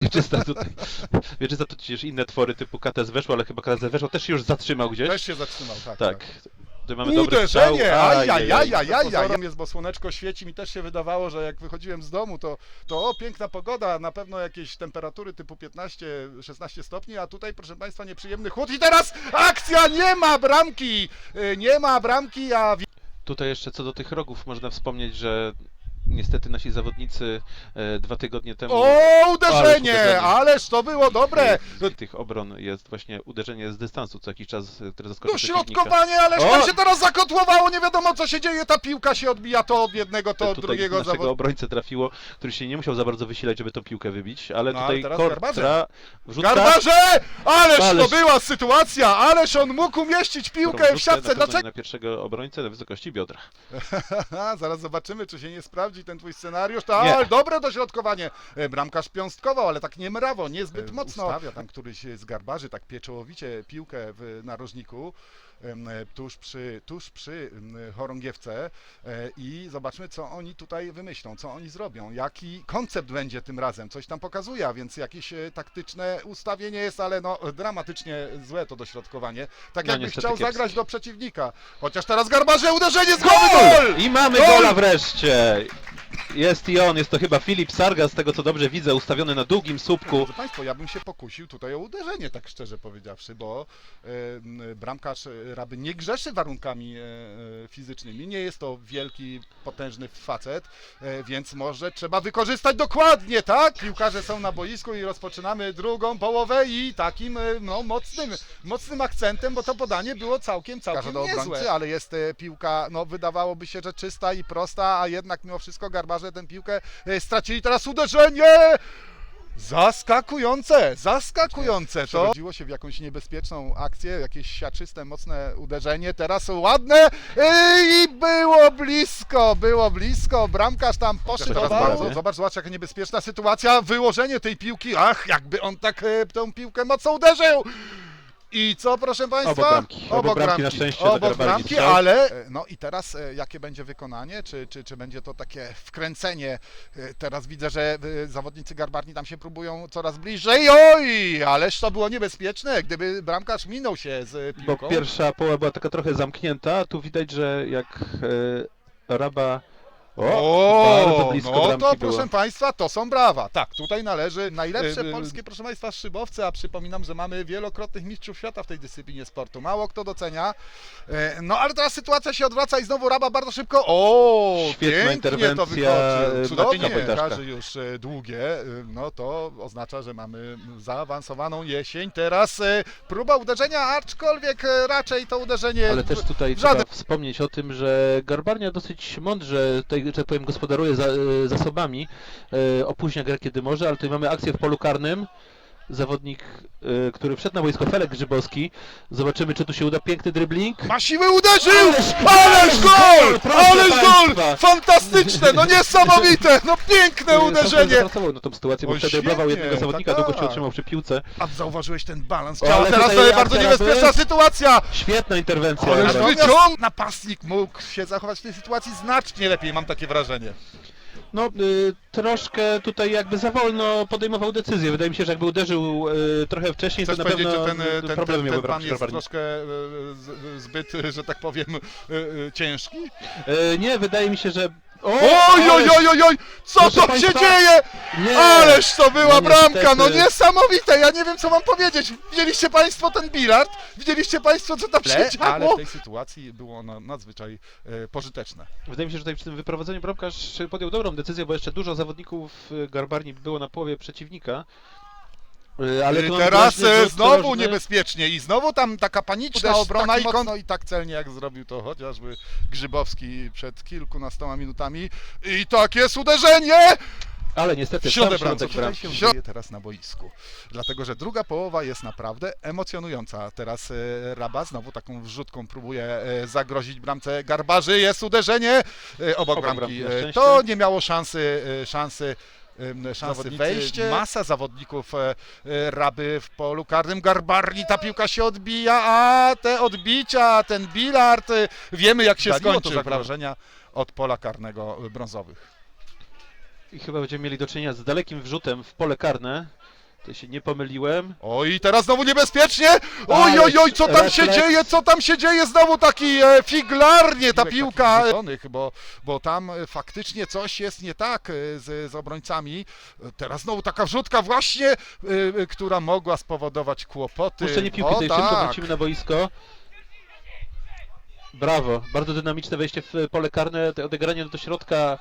Wieczysta tutaj, Wieczysta to przecież inne twory typu KTS weszło, ale chyba KTS weszło też się już zatrzymał gdzieś. Też się zatrzymał, tak. tak. Tutaj mamy dobry Uderzenie! strzał. Ajajajajajaj! Pozorom jest, bo słoneczko świeci. Mi też się wydawało, że jak wychodziłem z domu, to, to o, piękna pogoda, na pewno jakieś temperatury typu 15-16 stopni, a tutaj, proszę Państwa, nieprzyjemny chłód. I teraz akcja! Nie ma bramki! Y, Nie ma bramki, a Tutaj jeszcze co do tych rogów można wspomnieć, że niestety nasi zawodnicy e, dwa tygodnie temu O, uderzenie! Ależ to było dobre! z tych obron jest właśnie uderzenie z dystansu co jakiś czas, e, które zaskoczy No przeciwnika. środkowanie, ależ O! tam się teraz zakotłowało, nie wiadomo co się dzieje, ta piłka się odbija to od jednego, to od tutaj drugiego naszego zawodnika. obrońcę trafiło, który się nie musiał za bardzo wysilać, żeby tą piłkę wybić, ale No, ale tutaj teraz kontra, Garbarze. wrzutka, Garbarze! Ależ to była sytuacja, ależ on mógł umieścić piłkę w siatce, na, dlaczego? na pierwszego obrońcę na wysokości biodra. Zaraz zobaczymy, czy się nie sprawdzi ten twój scenariusz. To, Nie. dobre dośrodkowanie. E, Bramkarz piąstkował, ale tak nie mrawo, niezbyt E, mocno. Ustawia tam któryś z garbarzy tak pieczołowicie piłkę w narożniku. e, Tuż przy, tuż przy chorągiewce i zobaczmy, co oni tutaj wymyślą, co oni zrobią, jaki koncept będzie tym razem, coś tam pokazuje, a więc jakieś taktyczne ustawienie jest, ale no dramatycznie złe to dośrodkowanie, tak No, jakby chciał kiepskie. zagrać do przeciwnika, chociaż teraz garbarze uderzenie z głowy, gol! I mamy Gol! gola wreszcie! Jest i on, jest to chyba Filip Sarga, z tego co dobrze widzę, ustawiony na długim słupku. Drodzy Państwo, ja bym się pokusił tutaj o uderzenie, tak szczerze powiedziawszy, bo e, bramkarz Raby nie grzeszy warunkami e, e, fizycznymi. Nie jest to wielki, potężny facet, e, więc może trzeba wykorzystać dokładnie, tak? Piłkarze są na boisku i rozpoczynamy drugą połowę i takim no, mocnym, mocnym akcentem, bo to podanie było całkiem, całkiem do niezłe. Ale jest piłka, no wydawałoby się, że czysta i prosta, a jednak mimo wszystko garbarze tę piłkę e, stracili. Teraz uderzenie! Zaskakujące, zaskakujące. To przerodziło się w jakąś niebezpieczną akcję, jakieś siaczyste, mocne uderzenie. Teraz ładne yy, i było blisko, było blisko. Bramkarz tam poszytował. bardzo. Zobacz, zobacz, jaka niebezpieczna sytuacja. Wyłożenie tej piłki. Ach, jakby on tak e, tą piłkę mocno uderzył. I co, proszę Państwa? Obok bramki. Obok bramki, na szczęście Obok bramki, ale e, no i teraz e, jakie będzie wykonanie? Czy, czy, czy będzie to takie wkręcenie? E, Teraz widzę, że e, zawodnicy Garbarni tam się próbują coraz bliżej. Oj, ależ to było niebezpieczne, gdyby bramkarz minął się z Bo piłką. pierwsza połowa była taka trochę zamknięta, a tu widać, że jak e, Raba... O, bardzo blisko no to było. proszę Państwa, to są brawa. Tak, tutaj należy najlepsze polskie, proszę Państwa, szybowce, a przypominam, że mamy wielokrotnych mistrzów świata w tej dyscyplinie sportu. Mało kto docenia. E, No ale teraz sytuacja się odwraca i znowu Raba bardzo szybko. O, Świetna pięknie to e, Cudownie, piłkarzy już e, długie, e, no to oznacza, że mamy zaawansowaną jesień. Teraz próba uderzenia, aczkolwiek raczej to uderzenie Ale też tutaj żaden- trzeba wspomnieć o tym, że Garbarnia dosyć mądrze, tutaj, że tak powiem, gospodaruje za, e, zasobami, e, opóźnia grę kiedy może, ale tutaj mamy akcję w polu karnym. Zawodnik, e, który wszedł na boisko, Felek Grzybowski. Zobaczymy, czy tu się uda. Piękny dribbling. Ma siłę, uderzył! Ależ- Ależ gol! Ależ gol! Państwa! Fantastyczne, no niesamowite! No piękne E, uderzenie! Na tą sytuację, bo O, przedeblował świetnie, jednego zawodnika, tak, długo się tak. utrzymał przy piłce. A zauważyłeś ten balans O, ciała, ale teraz tutaj to jest bardzo akcja niebezpieczna sytuacja! Świetna interwencja. Raba. wyciąg! Napastnik mógł się zachować w tej sytuacji znacznie lepiej, mam takie wrażenie. No, y, troszkę tutaj jakby za wolno podejmował decyzję. Wydaje mi się, że jakby uderzył y, trochę wcześniej, Chcesz to na pewno że ten, y, ten, problemy ten, miałby ten pan jest troszkę z- zbyt, że tak powiem, e, e, ciężki? Y, Nie, wydaje mi się, że... O, Oj, oj, oj, oj, oj! Co Proszę to się państwa, dzieje? Nie! Ależ to była No bramka, no niesamowite, ja nie wiem co mam powiedzieć. Widzieliście Państwo ten bilard? Widzieliście Państwo co tam się Ale działo? w tej sytuacji było ono nadzwyczaj e, pożyteczne. Wydaje mi się, że tutaj przy tym wyprowadzeniu bramkarz podjął dobrą decyzję, bo jeszcze dużo zawodników y, Garbarni było na połowie przeciwnika. Y, Ale tu mamy teraz groźny e, rzut znowu niebezpiecznie i znowu tam taka paniczna Uderz obrona tak i, mocno kon... i tak celnie jak zrobił to chociażby Grzybowski przed kilkunastoma minutami. I tak jest uderzenie! Ale niestety W sam środę środek się dzieje teraz na boisku. Dlatego, że druga połowa jest naprawdę emocjonująca. Teraz e, Raba znowu taką wrzutką próbuje e, zagrozić bramce Garbarzy. Jest uderzenie e, obok, Obok bramki. bramki, na E, szczęście. to nie miało szansy, e, szansy szansy Zawodnicy, wejście. Masa zawodników e, e, Raby w polu karnym. Garbarni, ta piłka się odbija, a te odbicia, ten bilard, e, wiemy jak się Daliło to skończy. zagrożenia od pola karnego brązowych. I chyba będziemy mieli do czynienia z dalekim wrzutem w pole karne. To się nie pomyliłem. Oj, teraz znowu niebezpiecznie! Oj, oj, oj, co tam się refleks. dzieje, co tam się dzieje? Znowu taki e, figlarnie ta piłka! takich Zielonych, Bo, bo tam e, faktycznie coś jest nie tak e, z, z obrońcami. E, Teraz znowu taka wrzutka właśnie, e, e, która mogła spowodować kłopoty. Puszczenie piłki, O, to szybko tak. wrócimy na boisko. Brawo, bardzo dynamiczne wejście w pole karne, to odegranie do środka